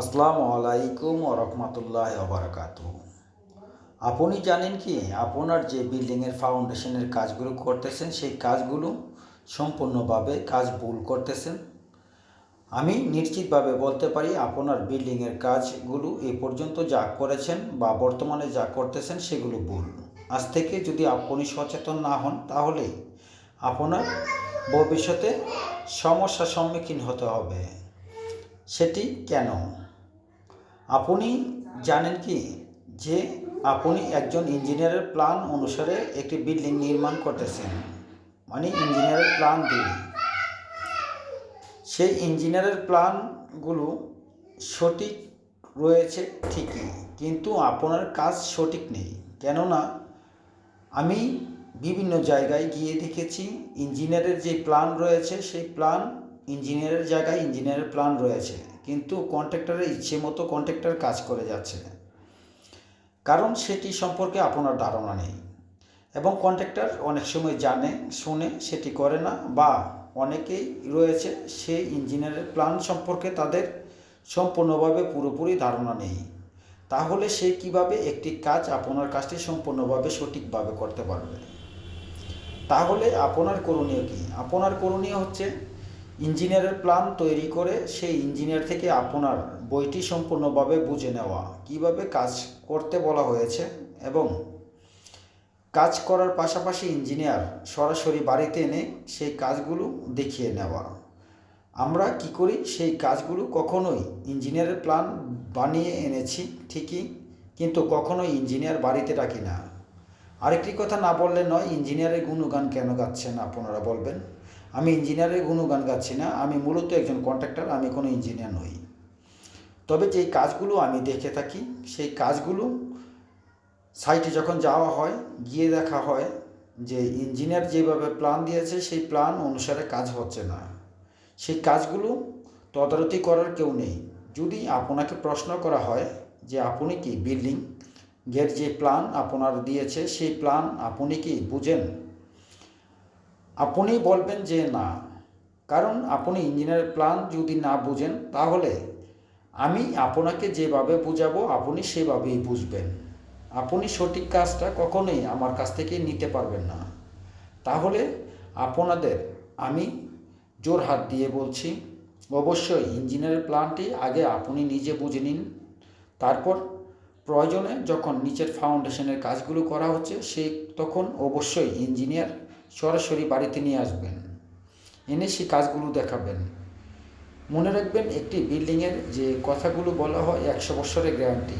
আসসালামু আলাইকুম রহমতুল্লাহ বারাকাত আপনি জানেন কি, আপনার যে বিল্ডিংয়ের ফাউন্ডেশনের কাজগুলো করতেছেন, সেই কাজগুলো সম্পূর্ণভাবে কাজ ভুল করতেছেন। আমি নিশ্চিতভাবে বলতে পারি, আপনার বিল্ডিংয়ের কাজগুলো এ পর্যন্ত যা করেছেন বা বর্তমানে যা করতেছেন, সেগুলো ভুল। আজ থেকে যদি আপনি সচেতন না হন, তাহলে আপনার ভবিষ্যতে সমস্যার সম্মুখীন হতে হবে। সেটি কেন? আপনি জানেন কি? যে আপনি একজন ইঞ্জিনিয়ারের প্ল্যান অনুসারে একটি বিল্ডিং নির্মাণ করতেছেন। মানে ইঞ্জিনিয়ারের প্ল্যান দিয়ে। সেই ইঞ্জিনিয়ারের প্ল্যানগুলো সঠিক রয়েছে ঠিকই, কিন্তু আপনার কাজ সঠিক নেই। কেননা, আমি বিভিন্ন জায়গায় গিয়ে দেখেছি, ইঞ্জিনিয়ারের যে প্ল্যান রয়েছে, সেই প্ল্যান ইঞ্জিনিয়ারের জায়গায় ইঞ্জিনিয়ারের প্ল্যান রয়েছে, কিন্তু কন্ট্রাক্টরের ইচ্ছে মতো কন্ট্রাক্টর কাজ করে যাচ্ছে কারণ সেটি সম্পর্কে আপনার ধারণা নেই। এবং কন্ট্রাক্টর অনেক সময় জানে, শুনে সেটি করে না বা অনেকেই রয়েছে, সেই ইঞ্জিনিয়ারের প্ল্যান সম্পর্কে তাদের সম্পূর্ণভাবে পুরোপুরি ধারণা নেই। তাহলে সে কীভাবে একটি কাজ আপনার কাজটি সম্পূর্ণভাবে সঠিকভাবে করতে পারবে? তাহলে আপনার করণীয় কি? আপনার করণীয় হচ্ছে ইঞ্জিনিয়ারের প্ল্যান তৈরি করে সেই ইঞ্জিনিয়ার থেকে আপনার বইটি সম্পূর্ণভাবে বুঝে নেওয়া। কীভাবে কাজ করতে বলা হয়েছে এবং কাজ করার পাশাপাশি ইঞ্জিনিয়ার সরাসরি বাড়িতে এনে সেই কাজগুলো দেখিয়ে নেওয়া। আমরা কি করি? সেই কাজগুলো কখনোই ইঞ্জিনিয়ারের প্ল্যান বানিয়ে এনেছি ঠিকই, কিন্তু কখনোই ইঞ্জিনিয়ার বাড়িতে রাখি না। আরেকটি কথা না বললে নয়, ইঞ্জিনিয়ারের গুণগান কেন গাচ্ছেন আপনারা বলবেন? আমি ইঞ্জিনিয়ারের গুণগান গাচ্ছি না, আমি মূলত একজন কন্ট্রাক্টর আমি কোনো ইঞ্জিনিয়ার নই। তবে যেই কাজগুলো আমি দেখে থাকি, সেই কাজগুলো সাইটে যখন যাওয়া হয়, গিয়ে দেখা হয় যে ইঞ্জিনিয়ার যেভাবে প্ল্যান দিয়েছে, সেই প্ল্যান অনুসারে কাজ হচ্ছে না। সেই কাজগুলো তদারতি করার কেউ নেই। যদি আপনাকে প্রশ্ন করা হয় যে আপনি কি বিল্ডিং এর যে প্ল্যান আপনার দিয়েছে, সেই প্ল্যান আপনি কি বুঝেন? আপনি বলবেন যে না। কারণ আপনি ইঞ্জিনিয়ারের প্ল্যান যদি না বুঝেন, তাহলে আমি আপনাকে যেভাবে বুঝাবো, আপনি সেভাবেই বুঝবেন। আপনি সঠিক কাজটা কখনোই আমার কাছ থেকে নিতে পারবেন না। তাহলে আপনাদের আমি জোর হাত দিয়ে বলছি, অবশ্যই ইঞ্জিনিয়ারের প্ল্যানটি আগে আপনি নিজে বুঝে নিন, তারপর প্রয়োজনে যখন নিচের ফাউন্ডেশনের কাজগুলো করা হচ্ছে, সে তখন অবশ্যই ইঞ্জিনিয়ার সরাসরি বাড়িতে নিয়ে আসবেন। এনে সে কাজগুলো দেখাবেন। মনে রাখবেন, একটি বিল্ডিংয়ের যে কথাগুলো বলা হয়, একশো বছরের গ্যারান্টি।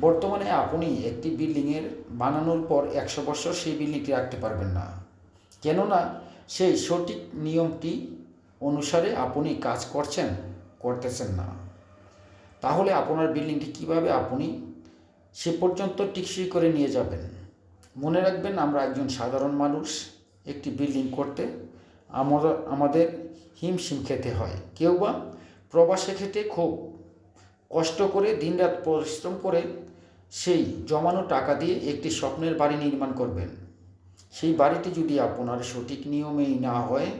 বর্তমানে আপনি একটি বিল্ডিংয়ের বানানোর পর একশো বছর সেই বিল্ডিংটি রাখতে পারবেন না। কেননা, সেই সঠিক নিয়মটি অনুসারে আপনি কাজ করছেন, করতেছেন না। তাহলে আপনার বিল্ডিংটি কীভাবে আপনি সে পর্যন্ত টিকসই করে নিয়ে যাবেন। মনে রাখবেন, আমরা একজন সাধারণ মানুষ, একটি বিল্ডিং করতে আমরা, আমাদের হিমশিম খেতে হয়। কেউ বা প্রবাসে খেতে খুব কষ্ট করে, দিনরাত পরিশ্রম করে সেই জমানো টাকা দিয়ে একটি স্বপ্নের বাড়ি নির্মাণ করবেন। সেই বাড়িটি যদি আপনার সঠিক নিয়মেই না হয়,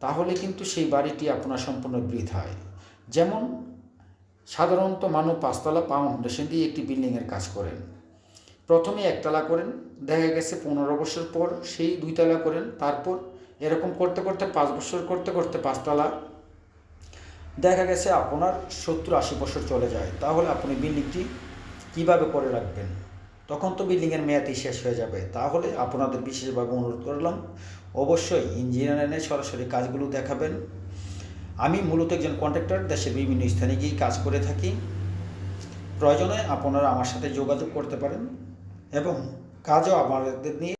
তাহলে কিন্তু সেই বাড়িটি আপনার সম্পূর্ণ বৃথায় যেমন সাধারণত মানুষ পাঁচতলা ফাউন্ডেশন দিয়ে একটি বিল্ডিংয়ের কাজ করেন। প্রথমে একতলা করেন, দেখা গেছে পনেরো বছর পর সেই দুইতলা করেন, তারপর এরকম করতে করতে পাঁচ বছর, করতে করতে পাঁচতলা। দেখা গেছে আপনার সত্তর আশি বছর চলে যায়, তাহলে আপনি বিল্ডিংটি কীভাবে করে রাখবেন? তখন তো বিল্ডিংয়ের মেয়াদই শেষ হয়ে যাবে, তাহলে আপনাদের বিশেষভাবে অনুরোধ করলাম, অবশ্যই ইঞ্জিনিয়ার এনে সরাসরি কাজগুলো দেখাবেন। আমি মূলত একজন কন্ট্রাক্টর দেশের বিভিন্ন স্থানে গিয়ে কাজ করে থাকি। প্রয়োজনে আপনারা আমার সাথে যোগাযোগ করতে পারেন এবং কাজও আমাদের নিয়ে